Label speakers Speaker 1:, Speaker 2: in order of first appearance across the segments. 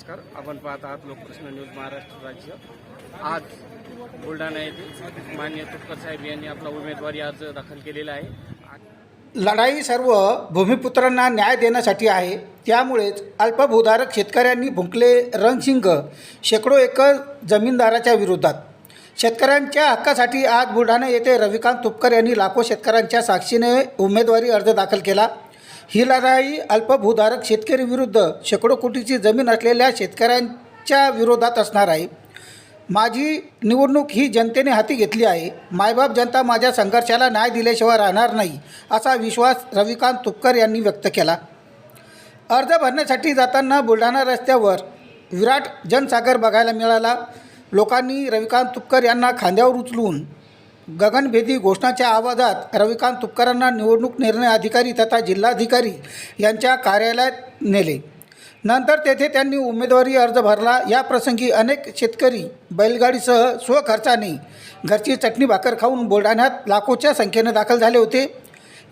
Speaker 1: नमस्कार. आपण पाहत आहात लोकप्रश्न न्यूज महाराष्ट्र राज्य. आज बुलढाणा येथे मान्य तुपकर साहेब यांनी आपला उमेदवारी अर्ज दाखल केलेला आहे.
Speaker 2: लढाई सर्व भूमिपुत्रांना न्याय देण्यासाठी आहे. त्यामुळेच अल्पभूधारक शेतकऱ्यांनी भुंकले रणसिंग शेकडो एकर जमीनदाराच्या विरोधात. शेतकऱ्यांच्या हक्कासाठी आज बुलढाणा येथे रविकांत तुपकर यांनी लाखो शेतकऱ्यांच्या साक्षीने उमेदवारी अर्ज दाखल केला. ही लढाई अल्पभूधारक शेतकरी विरुद्ध शेकडो कोटीची जमीन असलेल्या शेतकऱ्यांच्या विरोधात असणार आहे. माझी निवडणूक ही जनतेने हाती घेतली आहे. मायबाप जनता माझ्या संघर्षाला न्याय दिल्याशिवाय राहणार नाही असा विश्वास रविकांत तुपकर यांनी व्यक्त केला. अर्ज भरण्यासाठी जाताना बुलढाणा रस्त्यावर विराट जनसागर बघायला मिळाला. लोकांनी रविकांत तुपकर यांना खांद्यावर उचलून गगनभेदी घोषणाच्या आवाजात रविकांत तुपकरांना निवडणूक निर्णय अधिकारी तथा जिल्हाधिकारी यांच्या कार्यालयात नेले. नंतर तेथे त्यांनी उमेदवारी अर्ज भरला. या प्रसंगी अनेक शेतकरी बैलगाडीसह स्वखर्चाने घरची चटणी भाकर खाऊन बुलढाण्यात लाखोच्या संख्येने दाखल झाले होते.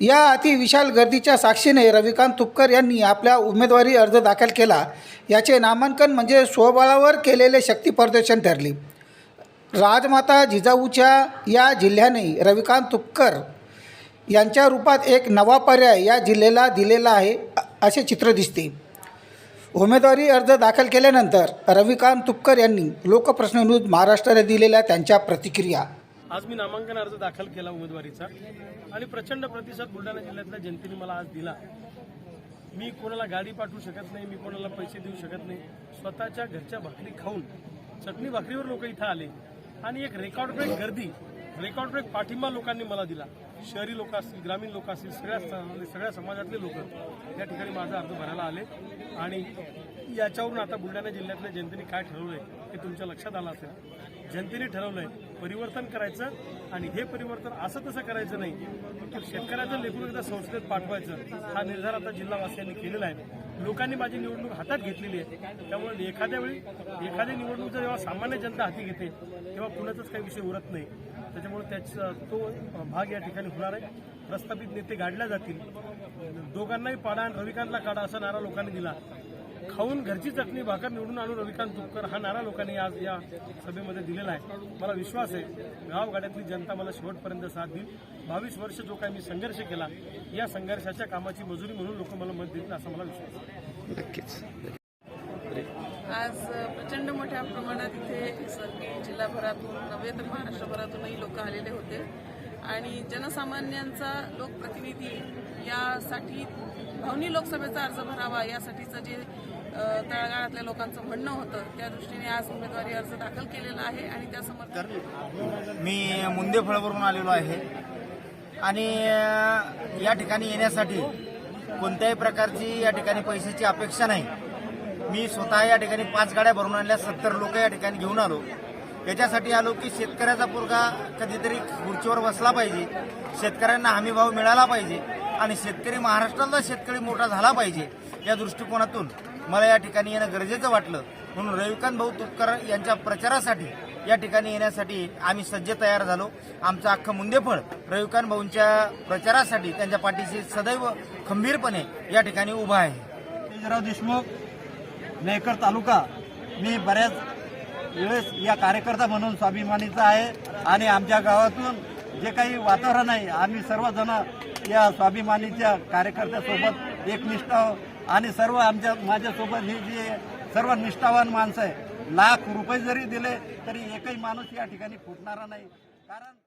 Speaker 2: या अतिविशाल गर्दीच्या साक्षीने रविकांत तुपकर यांनी आपला उमेदवारी अर्ज दाखल केला. याचे नामांकन म्हणजे स्वबळावर केलेले शक्ती प्रदर्शन ठरले. राजमाता जिजाऊच्या या जिल्ह्याने रविकांत तुपकर यांच्या रूपात एक नवा पर्याय या जिल्ह्याला दिलेला आहे असे चित्र दिसते. उमेदवारी अर्ज दाखल केल्यानंतर रविकांत तुपकर यांनी लोकप्रश्न न्यूज महाराष्ट्राला दिलेल्या त्यांच्या प्रतिक्रिया.
Speaker 3: आज मी नामांकन अर्ज दाखल केला उमेदवारीचा आणि प्रचंड प्रतिसाद बुलढाणा जिल्ह्यातल्या जनतेने मला आज दिला. मी कोणाला गाडी पाठवू शकत नाही मी कोणाला पैसे देऊ शकत नाही. स्वतःच्या घरच्या भाकरी खाऊन चटणी भाकरीवर लोक इथं आले. आणि एक रेकॉर्ड ब्रेक गर्दी. रेकॉर्ड ब्रेक पाठिंबा लोकांनी मला दिला. शहरी लोक असतील ग्रामीण लोक असतील सगळ्या सगळ्या समाजातले लोक या ठिकाणी माझा अर्ज भरायला आले. आणि याच्यावरून आता बुलढाणा जिल्ह्यातल्या जनतेने काय ठरवलंय हे तुमच्या लक्षात आलं असेल. जनतेने ठरवलंय परिवर्तन करायचं आणि हे परिवर्तन असं तसं करायचं नाही तर शेतकऱ्याचं लेखून एकदा संस्थेत पाठवायचं. हा निर्धार आता जिल्हावासियांनी केलेला आहे. लोकांनी माझी निवडणूक हातात घेतलेली आहे. त्यामुळे एखाद्या वेळी एखादी निवडणूक जर जेव्हा सामान्य जनता हाती घेते तेव्हा कुणाचाच काही विषय उरत नाही. त्याच्यामुळे त्याचा तो भाग या ठिकाणी होणार आहे. प्रस्थापित नेते गाडल्या जातील. दोघांनाही पाडा आणि रविकांतला काढा असा नारा लोकांनी दिला. खाऊन घरची चटणी भाकर निवडून आणून रविकांत तुपकर हा नारा लोकांनी आज या सभेमध्ये दिलेला आहे. मला विश्वास आहे गावगाड्यातली जनता मला शेवटपर्यंत साथ देईल. बावीस वर्ष जो काही मी संघर्ष केला या संघर्षाच्या कामाची मजुरी म्हणून लोक मला मत देतील असा मला विश्वास आहे.
Speaker 1: नक्कीच
Speaker 4: आज प्रचंड मोठ्या प्रमाणात इथे सर्व जिल्हाभरातून नव्हे तर महाराष्ट्रभरातूनही लोक आलेले होते. आणि जनसामान्यांचा लोकप्रतिनिधी यासाठी भावनी लोकसभेचा अर्ज भरावा यासाठीचं जे तळागाळातल्या लोकांचं म्हणणं होतं त्या दृष्टीने आज उमेदवारी अर्ज दाखल केलेला आहे आणि त्या समर्थन
Speaker 5: मी मुंदेफळवरून आलेलो आहे. आणि या ठिकाणी येण्यासाठी कोणत्याही प्रकारची या ठिकाणी पैशाची अपेक्षा नाही. मी स्वतः या ठिकाणी पाच गाड्या भरून आणल्या सत्तर लोक या ठिकाणी घेऊन आलो. याच्यासाठी आलो की शेतकऱ्याचा पोरगा कधीतरी खुर्चीवर बसला पाहिजे. शेतकऱ्यांना हमीभाव मिळाला पाहिजे. आणि शेतकरी महाराष्ट्रातला शेतकरी मोठा झाला पाहिजे या दृष्टिकोनातून मला या ठिकाणी येणं गरजेचं वाटलं. म्हणून रविकांत भाऊ तुपकर यांच्या प्रचारासाठी या ठिकाणी येण्यासाठी आम्ही सज्ज तयार झालो. आमचं अख्खं मुंदेफळ रविकांत भाऊंच्या प्रचारासाठी त्यांच्या पाठीशी सदैव खंबीरपणे या ठिकाणी उभा आहे.
Speaker 6: तेजराव देशमुख मेहकर तालुका. मी बऱ्याच वेळेस या कार्यकर्ता म्हणून स्वाभिमानीचा आहे आणि आमच्या गावातून जे काही वातावरण आहे आम्ही सर्वजण या स्वाभिमानीच्या कार्यकर्त्यासोबत एकनिष्ठ आहोत. आणि सर्व आमच्या माझ्यासोबत हे जे सर्व निष्ठावान माणसं आहे लाख रुपये जरी दिले तरी एकही माणूस या ठिकाणी फुटणारा नाही. कारण